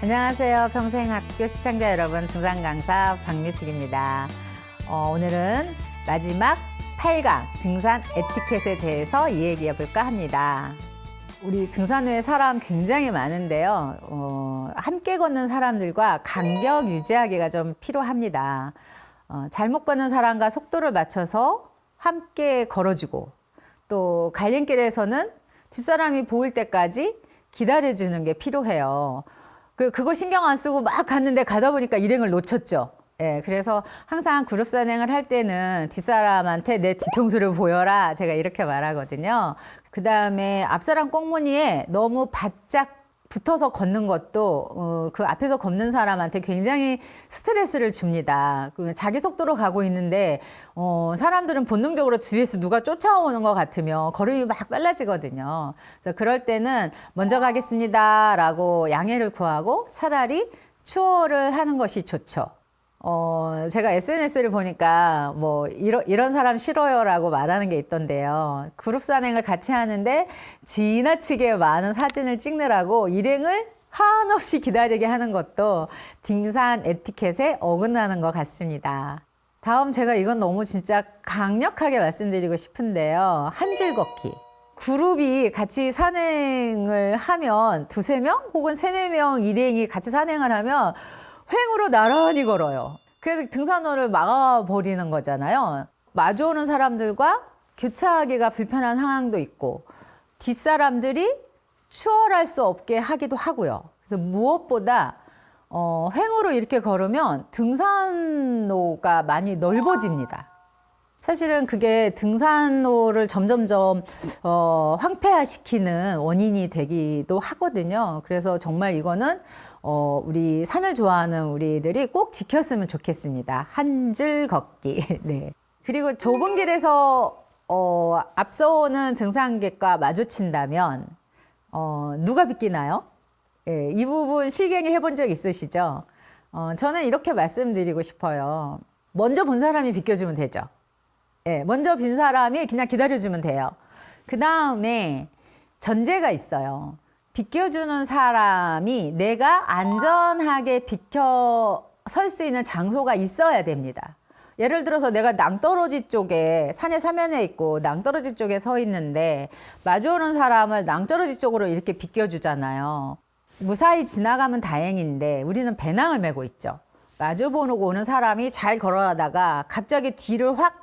안녕하세요. 평생학교 시청자 여러분, 등산 강사 박미숙입니다. 어, 오늘은 마지막 8강 등산 에티켓에 대해서 이야기해 볼까 합니다. 우리 등산 후에 사람 굉장히 많은데요. 어, 함께 걷는 사람들과 간격 유지하기가 좀 필요합니다. 어, 잘못 걷는 사람과 속도를 맞춰서 함께 걸어주고 또 갈림길에서는 뒷사람이 보일 때까지 기다려주는 게 필요해요. 그, 그거 신경 안 쓰고 막 갔는데 가다 보니까 일행을 놓쳤죠. 예, 그래서 항상 그룹 산행을 할 때는 뒷사람한테 내 뒤통수를 보여라. 제가 이렇게 말하거든요. 그 다음에 앞사람 꽁무니에 너무 바짝 붙어서 걷는 것도 어, 그 앞에서 걷는 사람한테 굉장히 스트레스를 줍니다. 그 자기 속도로 가고 있는데 어, 사람들은 본능적으로 뒤에서 누가 쫓아오는 것 같으면 걸음이 막 빨라지거든요. 그래서 그럴 때는 먼저 가겠습니다라고 양해를 구하고 차라리 추월을 하는 것이 좋죠. 어, 제가 SNS를 보니까 뭐 이런, 이런 사람 싫어요라고 말하는 게 있던데요. 그룹 산행을 같이 하는데 지나치게 많은 사진을 찍느라고 일행을 한없이 기다리게 하는 것도 등산 에티켓에 어긋나는 것 같습니다. 다음 제가 이건 너무 진짜 강력하게 말씀드리고 싶은데요. 한 줄 걷기. 그룹이 같이 산행을 하면 두세 명 혹은 세네 명 일행이 같이 산행을 하면 횡으로 나란히 걸어요. 그래서 등산로를 막아버리는 거잖아요. 마주오는 사람들과 교차하기가 불편한 상황도 있고 뒷사람들이 추월할 수 없게 하기도 하고요. 그래서 무엇보다 어, 횡으로 이렇게 걸으면 등산로가 많이 넓어집니다. 사실은 그게 등산로를 점점점 어, 황폐화시키는 원인이 되기도 하거든요. 그래서 정말 이거는 어, 우리 산을 좋아하는 우리들이 꼭 지켰으면 좋겠습니다. 한 줄 걷기. 네. 그리고 좁은 길에서 어, 앞서오는 등산객과 마주친다면 어, 누가 비끼나요? 예, 이 부분 실경이 해본 적 있으시죠? 어, 저는 이렇게 말씀드리고 싶어요. 먼저 본 사람이 비껴주면 되죠. 예, 먼저 빈 사람이 그냥 기다려주면 돼요. 그 다음에 전제가 있어요. 비켜주는 사람이 내가 안전하게 비켜 설 수 있는 장소가 있어야 됩니다. 예를 들어서 내가 낭떠러지 쪽에 산의 사면에 있고 낭떠러지 쪽에 서 있는데 마주오는 사람을 낭떠러지 쪽으로 이렇게 비껴주잖아요. 무사히 지나가면 다행인데 우리는 배낭을 메고 있죠. 마주보고 오는 사람이 잘 걸어가다가 갑자기 뒤를 확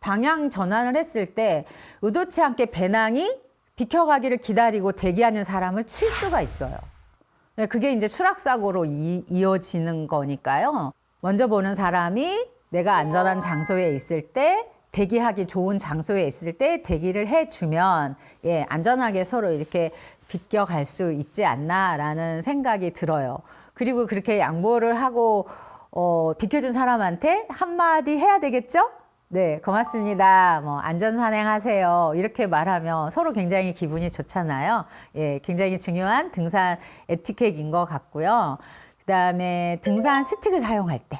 방향 전환을 했을 때 의도치 않게 배낭이 비켜가기를 기다리고 대기하는 사람을 칠 수가 있어요. 네, 그게 이제 추락사고로 이, 이어지는 거니까요. 먼저 보는 사람이 내가 안전한 장소에 있을 때 대기하기 좋은 장소에 있을 때 대기를 해주면 예, 안전하게 서로 이렇게 비껴갈 수 있지 않나라는 생각이 들어요. 그리고 그렇게 양보를 하고 어, 비켜준 사람한테 한마디 해야 되겠죠? 네, 고맙습니다. 뭐, 안전 산행하세요. 이렇게 말하면 서로 굉장히 기분이 좋잖아요. 예, 굉장히 중요한 등산 에티켓인 것 같고요. 그 다음에 등산 스틱을 사용할 때.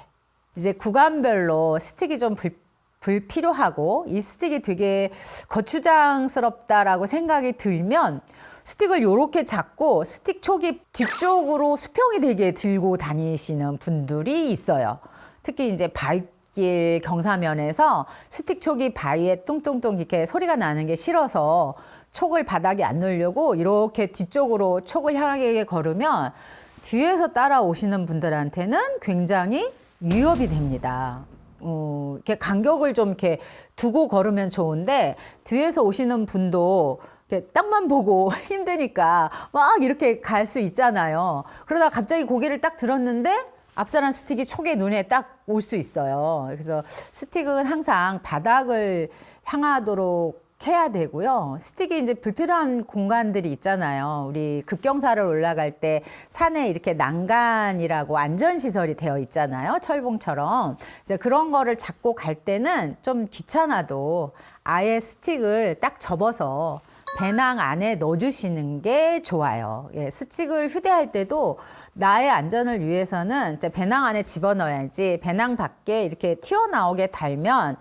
이제 구간별로 스틱이 좀 불, 불필요하고 이 스틱이 되게 거추장스럽다라고 생각이 들면 스틱을 이렇게 잡고 스틱 촉이 뒤쪽으로 수평이 되게 들고 다니시는 분들이 있어요. 특히 이제 바위 길 경사면에서 스틱 촉이 바위에 뚱뚱뚱 이렇게 소리가 나는 게 싫어서 촉을 바닥에 안 놓으려고 이렇게 뒤쪽으로 촉을 향하게 걸으면 뒤에서 따라오시는 분들한테는 굉장히 위협이 됩니다. 어, 이렇게 간격을 좀 이렇게 두고 걸으면 좋은데 뒤에서 오시는 분도 땅만 보고 힘드니까 막 이렇게 갈 수 있잖아요. 그러다 갑자기 고개를 딱 들었는데 앞사람 스틱이 촉에 눈에 딱올 수 있어요. 그래서 스틱은 항상 바닥을 향하도록 해야 되고요. 스틱이 이제 불필요한 공간들이 있잖아요. 우리 급경사를 올라갈 때 산에 이렇게 난간이라고 안전시설이 되어 있잖아요. 철봉처럼. 이제 그런 거를 잡고 갈 때는 좀 귀찮아도 아예 스틱을 딱 접어서 배낭 안에 넣어주시는 게 좋아요. 예, 스틱을 휴대할 때도 나의 안전을 위해서는 이제 배낭 안에 집어넣어야지 배낭 밖에 이렇게 튀어나오게 달면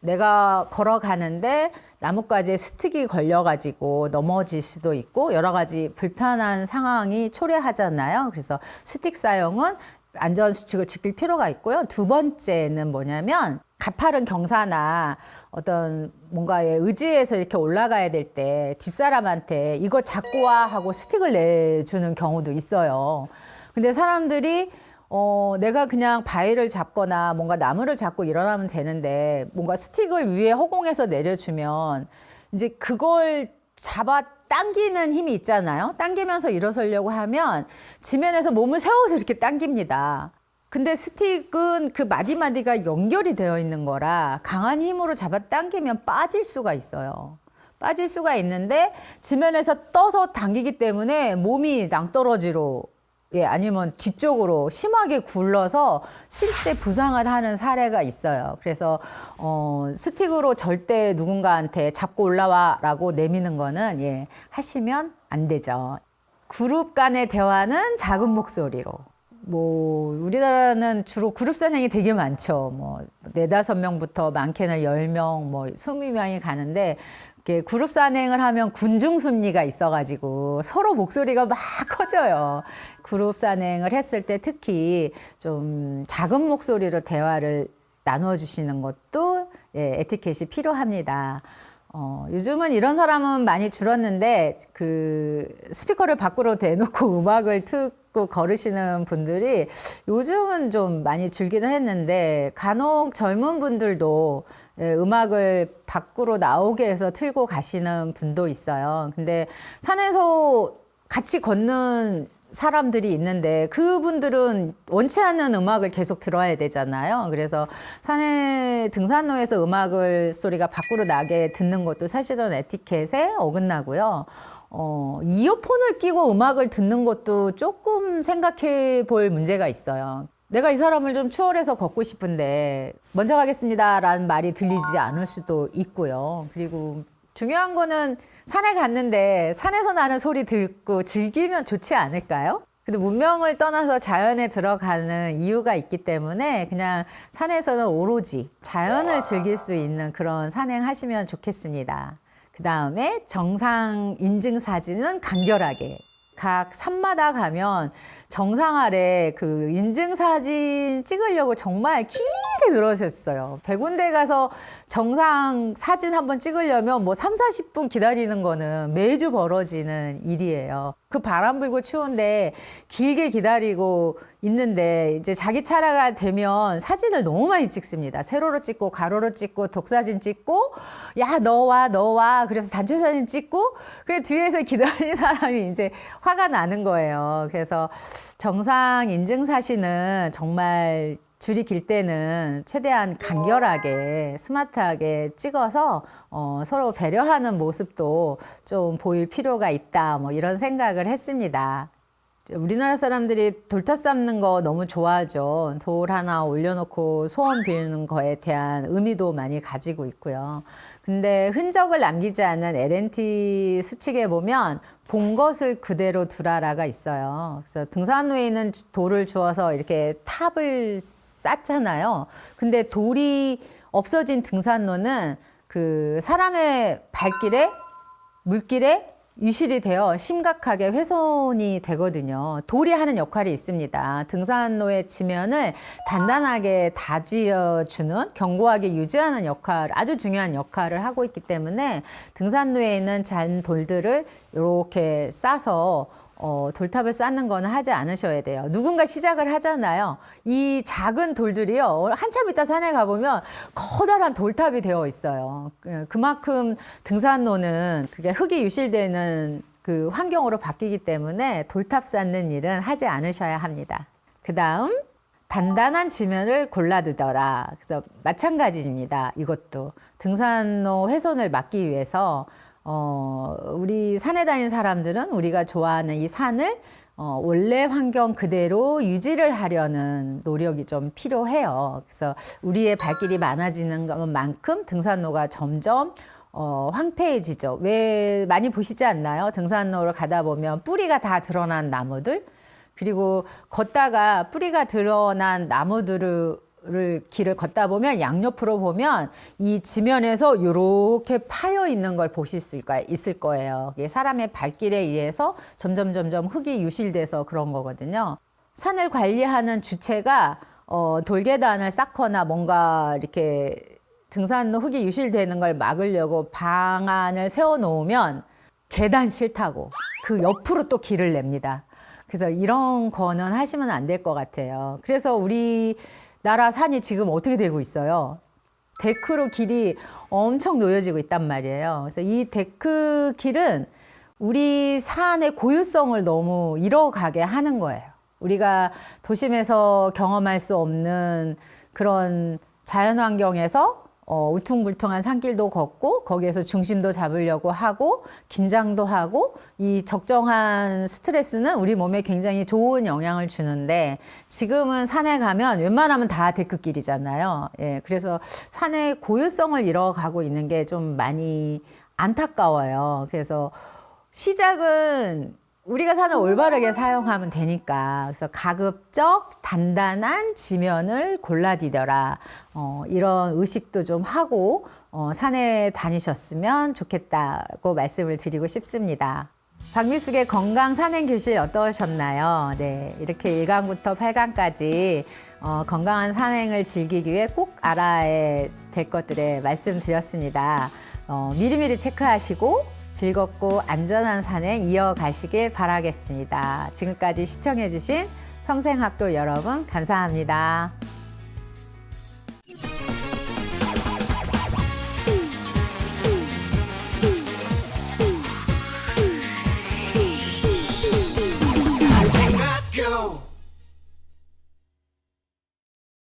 내가 걸어가는데 나뭇가지에 스틱이 걸려가지고 넘어질 수도 있고 여러 가지 불편한 상황이 초래하잖아요. 그래서 스틱 사용은 안전 수칙을 지킬 필요가 있고요. 두 번째는 뭐냐면 가파른 경사나 어떤 뭔가에 의지해서 이렇게 올라가야 될 때 뒷사람한테 이거 잡고 와 하고 스틱을 내주는 경우도 있어요. 근데 사람들이 어, 내가 그냥 바위를 잡거나 뭔가 나무를 잡고 일어나면 되는데 뭔가 스틱을 위에 허공에서 내려주면 이제 그걸 잡아 당기는 힘이 있잖아요. 당기면서 일어서려고 하면 지면에서 몸을 세워서 이렇게 당깁니다. 근데 스틱은 그 마디마디가 연결이 되어 있는 거라 강한 힘으로 잡아 당기면 빠질 수가 있어요. 빠질 수가 있는데 지면에서 떠서 당기기 때문에 몸이 낭떠러지로 예, 아니면 뒤쪽으로 심하게 굴러서 실제 부상을 하는 사례가 있어요. 그래서 어, 스틱으로 절대 누군가한테 잡고 올라와 라고 내미는 거는 예, 하시면 안 되죠. 그룹 간의 대화는 작은 목소리로. 뭐 우리나라는 주로 그룹 산행이 되게 많죠. 뭐 네다섯 명부터 많게는 열 명, 뭐 스무 명이 가는데 이렇게 그룹 산행을 하면 군중 심리가 있어가지고 서로 목소리가 막 커져요. 그룹 산행을 했을 때 특히 좀 작은 목소리로 대화를 나누어 주시는 것도 예, 에티켓이 필요합니다. 어, 요즘은 이런 사람은 많이 줄었는데 그 스피커를 밖으로 대놓고 음악을 듣 고 걸으시는 분들이 요즘은 좀 많이 줄기는 했는데 간혹 젊은 분들도 예, 음악을 밖으로 나오게 해서 틀고 가시는 분도 있어요. 근데 산에서 같이 걷는 사람들이 있는데 그분들은 원치 않는 음악을 계속 들어야 되잖아요. 그래서 산에 등산로에서 음악을 소리가 밖으로 나게 듣는 것도 사실은 에티켓에 어긋나고요. 어, 이어폰을 끼고 음악을 듣는 것도 조금 생각해 볼 문제가 있어요. 내가 이 사람을 좀 추월해서 걷고 싶은데 먼저 가겠습니다 라는 말이 들리지 않을 수도 있고요. 그리고 중요한 거는 산에 갔는데 산에서 나는 소리 듣고 즐기면 좋지 않을까요? 근데 문명을 떠나서 자연에 들어가는 이유가 있기 때문에 그냥 산에서는 오로지 자연을 즐길 수 있는 그런 산행하시면 좋겠습니다. 그 다음에 정상 인증 사진은 간결하게 각 산마다 가면 정상 아래 그 인증 사진 찍으려고 정말 길게 늘어섰어요. 백운대 가서 정상 사진 한번 찍으려면 뭐 3, 40분 기다리는 거는 매주 벌어지는 일이에요. 그 바람 불고 추운데 길게 기다리고 있는데 이제 자기 차례가 되면 사진을 너무 많이 찍습니다. 세로로 찍고 가로로 찍고 독사진 찍고 야 너와 너와 그래서 단체 사진 찍고 그 뒤에서 기다리는 사람이 이제 화가 나는 거예요. 그래서 정상 인증 사진은 정말 줄이 길 때는 최대한 간결하게 스마트하게 찍어서 어, 서로 배려하는 모습도 좀 보일 필요가 있다 뭐 이런 생각을 했습니다. 우리나라 사람들이 돌탑 쌓는 거 너무 좋아하죠. 돌 하나 올려놓고 소원 비는 거에 대한 의미도 많이 가지고 있고요. 근데 흔적을 남기지 않은 LNT 수칙에 보면 본 것을 그대로 두라라가 있어요. 그래서 등산로에는 돌을 주어서 이렇게 탑을 쌓잖아요. 근데 돌이 없어진 등산로는 그 사람의 발길에 물길에 유실이 되어 심각하게 훼손이 되거든요. 돌이 하는 역할이 있습니다. 등산로의 지면을 단단하게 다지어 주는 견고하게 유지하는 역할, 아주 중요한 역할을 하고 있기 때문에 등산로에 있는 잔 돌들을 이렇게 싸서 어, 돌탑을 쌓는 거는 하지 않으셔야 돼요. 누군가 시작을 하잖아요. 이 작은 돌들이요. 한참 있다 산에 가보면 커다란 돌탑이 되어 있어요. 그- 그만큼 등산로는 그게 흙이 유실되는 그 환경으로 바뀌기 때문에 돌탑 쌓는 일은 하지 않으셔야 합니다. 그 다음, 단단한 지면을 골라드더라. 그래서 마찬가지입니다. 이것도 등산로 훼손을 막기 위해서 어, 우리 산에 다니는 사람들은 우리가 좋아하는 이 산을 어, 원래 환경 그대로 유지를 하려는 노력이 좀 필요해요. 그래서 우리의 발길이 많아지는 것만큼 등산로가 점점 어, 황폐해지죠. 왜 많이 보시지 않나요? 등산로를 가다 보면 뿌리가 다 드러난 나무들, 그리고 걷다가 뿌리가 드러난 나무들을 를 길을 걷다 보면 양옆으로 보면 이 지면에서 이렇게 파여 있는 걸 보실 수가 있을 거예요. 이게 사람의 발길에 의해서 점점 점점 흙이 유실돼서 그런 거거든요. 산을 관리하는 주체가 어, 돌계단을 쌓거나 뭔가 이렇게 등산로 흙이 유실되는 걸 막으려고 방안을 세워 놓으면 계단 싫다고 그 옆으로 또 길을 냅니다. 그래서 이런 거는 하시면 안 될 것 같아요. 그래서 우리 나라 산이 지금 어떻게 되고 있어요? 데크로 길이 엄청 놓여지고 있단 말이에요. 그래서 이 데크 길은 우리 산의 고유성을 너무 잃어가게 하는 거예요. 우리가 도심에서 경험할 수 없는 그런 자연 환경에서 어, 우퉁불퉁한 산길도 걷고 거기에서 중심도 잡으려고 하고 긴장도 하고 이 적정한 스트레스는 우리 몸에 굉장히 좋은 영향을 주는데 지금은 산에 가면 웬만하면 다 데크길이잖아요. 예, 그래서 산의 고유성을 잃어가고 있는 게 좀 많이 안타까워요. 그래서 시작은 우리가 산을 올바르게 사용하면 되니까 그래서 가급적 단단한 지면을 골라디뎌라 어, 이런 의식도 좀 하고 어, 산에 다니셨으면 좋겠다고 말씀을 드리고 싶습니다. 박미숙의 건강 산행 교실 어떠셨나요? 네, 이렇게 1강부터 8강까지 어, 건강한 산행을 즐기기 위해 꼭 알아야 될 것들에 말씀드렸습니다. 어, 미리미리 체크하시고 즐겁고 안전한 산행 이어가시길 바라겠습니다. 지금까지 시청해주신 평생학교 여러분 감사합니다.